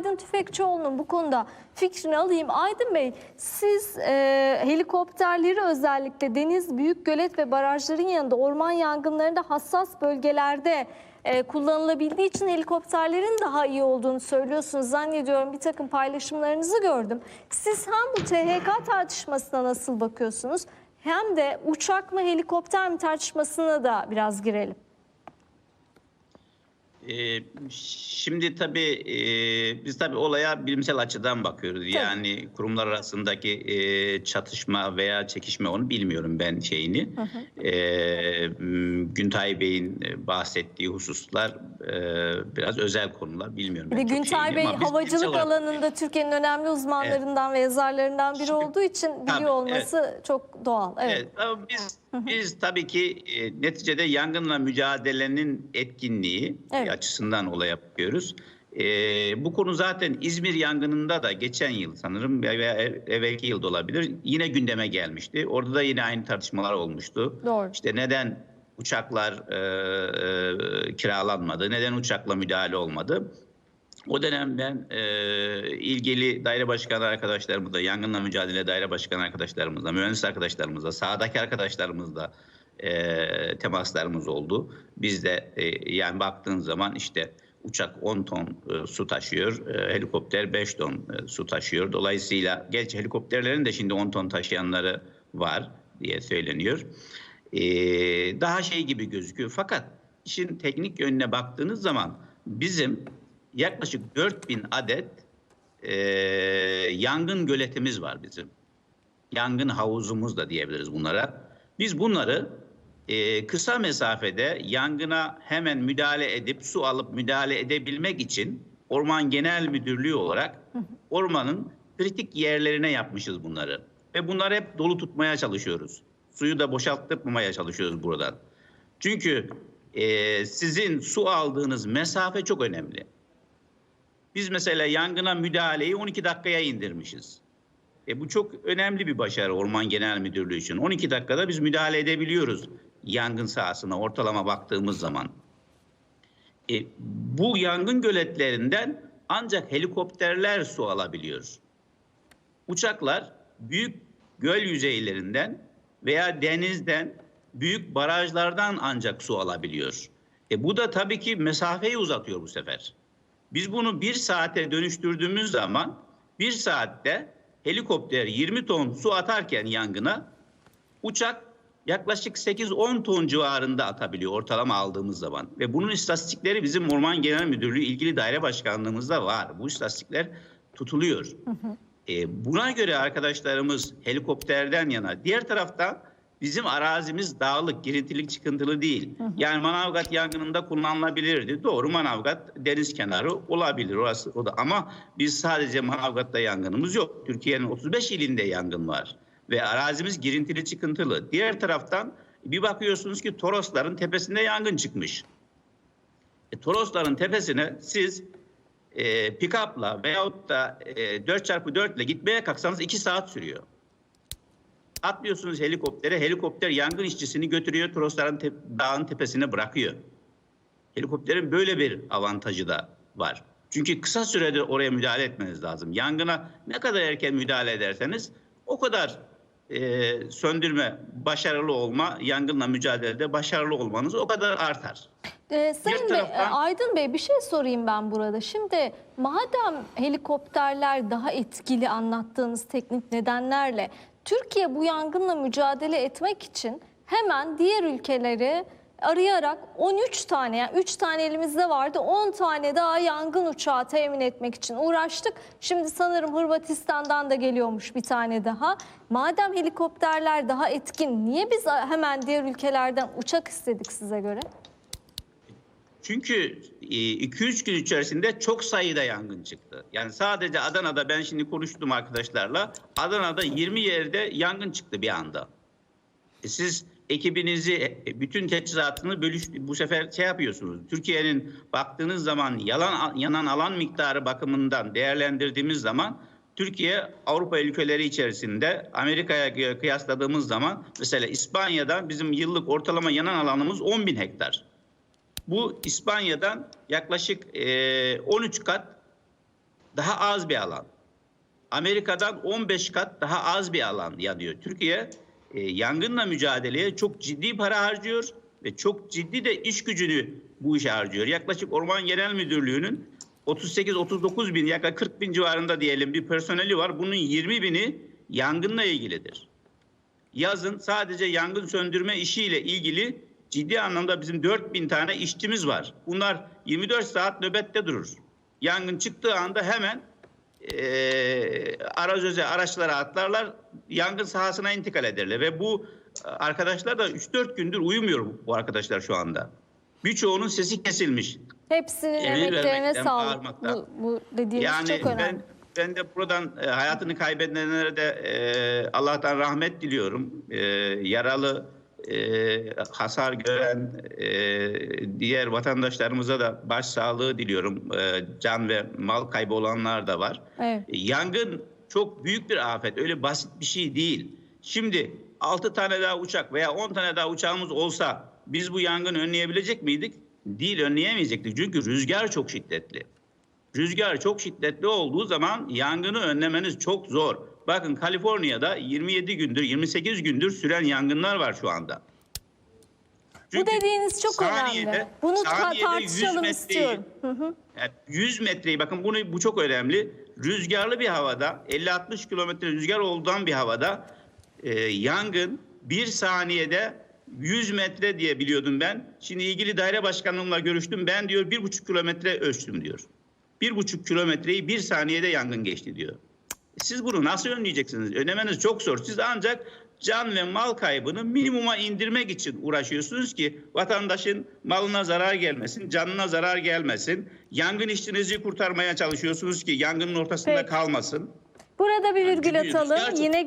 Aydın Tüfekçioğlu'nun bu konuda fikrini alayım. Aydın Bey siz e, helikopterleri özellikle deniz, büyük gölet ve barajların yanında orman yangınlarında hassas bölgelerde e, kullanılabildiği için helikopterlerin daha iyi olduğunu söylüyorsunuz. Zannediyorum bir takım paylaşımlarınızı gördüm. Siz hem bu THK tartışmasına nasıl bakıyorsunuz hem de uçak mı helikopter mi tartışmasına da biraz girelim. Ee, şimdi tabii e, biz tabii olaya bilimsel açıdan bakıyoruz. Yani kurumlar arasındaki e, çatışma veya çekişme onu bilmiyorum ben şeyini. Ee, m, Güntay Bey'in e, bahsettiği hususlar e, biraz özel konular bilmiyorum. Bir de Güntay Bey havacılık alanında Türkiye'nin önemli uzmanlarından ve yazarlarından biri Şimdi- olduğu için biliyor Tabii, olması çok doğal. Evet. Evet, biz biz tabii ki e, neticede yangınla mücadelenin etkinliği Evet. açısından olaya bakıyoruz. E, bu konu zaten İzmir yangınında da geçen yıl sanırım veya ev- evvelki yılda olabilir yine gündeme gelmişti. Orada da yine aynı tartışmalar olmuştu. Doğru. İşte neden uçaklar e, e, kiralanmadı, neden uçakla müdahale olmadı? O dönemden e, ilgili daire başkanı arkadaşlarımızla, yangınla mücadele daire başkanı arkadaşlarımızla, mühendis arkadaşlarımızla, sahadaki arkadaşlarımızla e, temaslarımız oldu. Biz de e, yani baktığın zaman işte uçak 10 ton e, su taşıyor, e, helikopter 5 ton e, su taşıyor. Dolayısıyla gerçi helikopterlerin de şimdi 10 ton taşıyanları var diye söyleniyor. E, daha şey gibi gözüküyor. Fakat işin teknik yönüne baktığınız zaman bizim yaklaşık 4000 adet e, yangın göletimiz var bizim. Yangın havuzumuz da diyebiliriz bunlara. Biz bunları e, kısa mesafede yangına hemen müdahale edip su alıp müdahale edebilmek için Orman Genel Müdürlüğü olarak ormanın kritik yerlerine yapmışız bunları. Ve bunları hep dolu tutmaya çalışıyoruz. Suyu da boşaltmamaya çalışıyoruz buradan. Çünkü e, sizin su aldığınız mesafe çok önemli. Biz mesela yangına müdahaleyi 12 dakikaya indirmişiz. E bu çok önemli bir başarı Orman Genel Müdürlüğü için. 12 dakikada biz müdahale edebiliyoruz yangın sahasına ortalama baktığımız zaman. E, bu yangın göletlerinden ancak helikopterler su alabiliyor. Uçaklar büyük göl yüzeylerinden veya denizden, büyük barajlardan ancak su alabiliyor. E bu da tabii ki mesafeyi uzatıyor bu sefer. Biz bunu bir saate dönüştürdüğümüz zaman bir saatte helikopter 20 ton su atarken yangına uçak yaklaşık 8-10 ton civarında atabiliyor ortalama aldığımız zaman. Ve bunun istatistikleri bizim Orman Genel Müdürlüğü ilgili daire başkanlığımızda var. Bu istatistikler tutuluyor. E, buna göre arkadaşlarımız helikopterden yana. Diğer taraftan bizim arazimiz dağlık, girintilik, çıkıntılı değil. Yani Manavgat yangınında kullanılabilirdi. Doğru Manavgat deniz kenarı olabilir orası o da. Ama biz sadece Manavgat'ta yangınımız yok. Türkiye'nin 35 ilinde yangın var. Ve arazimiz girintili, çıkıntılı. Diğer taraftan bir bakıyorsunuz ki Torosların tepesinde yangın çıkmış. E, Torosların tepesine siz e, pick-up'la veyahut da e, 4x4 ile gitmeye kalksanız 2 saat sürüyor. Atlıyorsunuz helikoptere, helikopter yangın işçisini götürüyor, Torosların te- dağın tepesine bırakıyor. Helikopterin böyle bir avantajı da var. Çünkü kısa sürede oraya müdahale etmeniz lazım. Yangına ne kadar erken müdahale ederseniz o kadar e, söndürme, başarılı olma, yangınla mücadelede başarılı olmanız o kadar artar. Ee, Sayın Bey, taraftan- e, Aydın Bey bir şey sorayım ben burada. Şimdi madem helikopterler daha etkili anlattığınız teknik nedenlerle Türkiye bu yangınla mücadele etmek için hemen diğer ülkeleri arayarak 13 tane yani 3 tane elimizde vardı 10 tane daha yangın uçağı temin etmek için uğraştık. Şimdi sanırım Hırvatistan'dan da geliyormuş bir tane daha. Madem helikopterler daha etkin niye biz hemen diğer ülkelerden uçak istedik size göre? Çünkü 2-3 gün içerisinde çok sayıda yangın çıktı. Yani sadece Adana'da ben şimdi konuştum arkadaşlarla. Adana'da 20 yerde yangın çıktı bir anda. E siz ekibinizi, e, bütün teçhizatını bölüş, bu sefer şey yapıyorsunuz. Türkiye'nin baktığınız zaman yalan yanan alan miktarı bakımından değerlendirdiğimiz zaman Türkiye Avrupa ülkeleri içerisinde Amerika'ya kıyasladığımız zaman mesela İspanya'da bizim yıllık ortalama yanan alanımız 10 bin hektar. Bu İspanya'dan yaklaşık e, 13 kat daha az bir alan. Amerika'dan 15 kat daha az bir alan yanıyor. Türkiye e, yangınla mücadeleye çok ciddi para harcıyor ve çok ciddi de iş gücünü bu işe harcıyor. Yaklaşık Orman Genel Müdürlüğü'nün 38-39 bin yaklaşık 40 bin civarında diyelim bir personeli var. Bunun 20 bini yangınla ilgilidir. Yazın sadece yangın söndürme işiyle ilgili ciddi anlamda bizim 4 bin tane işçimiz var. Bunlar 24 saat nöbette durur. Yangın çıktığı anda hemen e, arazöze araçlara atlarlar, yangın sahasına intikal ederler. Ve bu arkadaşlar da 3-4 gündür uyumuyor bu- arkadaşlar şu anda. Birçoğunun sesi kesilmiş. Hepsinin Emir emeklerine sağlık. Bu, bu dediğiniz Yani çok önemli. ben ben de buradan e, hayatını kaybedenlere de e, Allah'tan rahmet diliyorum. E, yaralı, e, hasar gören e, diğer vatandaşlarımıza da başsağlığı diliyorum. E, can ve mal kaybı olanlar da var. Evet. E, Yangın çok büyük bir afet. Öyle basit bir şey değil. Şimdi 6 tane daha uçak veya 10 tane daha uçağımız olsa biz bu yangını önleyebilecek miydik? Değil önleyemeyecektik. Çünkü rüzgar çok şiddetli. Rüzgar çok şiddetli olduğu zaman yangını önlemeniz çok zor. Bakın Kaliforniya'da 27 gündür, 28 gündür süren yangınlar var şu anda. Bu dediğiniz çok saniyede- önemli. Bunu saniyede 100 tartışalım metreyi- istiyorum. Hı hı. Yani 100 metreyi bakın bunu bu çok önemli. Rüzgarlı bir havada 50-60 kilometre rüzgar olduğundan bir havada e, yangın bir saniyede 100 metre diye biliyordum ben. Şimdi ilgili daire başkanımla görüştüm. Ben diyor bir buçuk kilometre ölçtüm diyor. Bir buçuk kilometreyi bir saniyede yangın geçti diyor. Siz bunu nasıl önleyeceksiniz? Önlemeniz çok zor. Siz ancak can ve mal kaybını minimuma indirmek için uğraşıyorsunuz ki vatandaşın malına zarar gelmesin, canına zarar gelmesin. Yangın işçinizi kurtarmaya çalışıyorsunuz ki yangının ortasında Peki. kalmasın. Burada bir virgül atalım. çok- Yine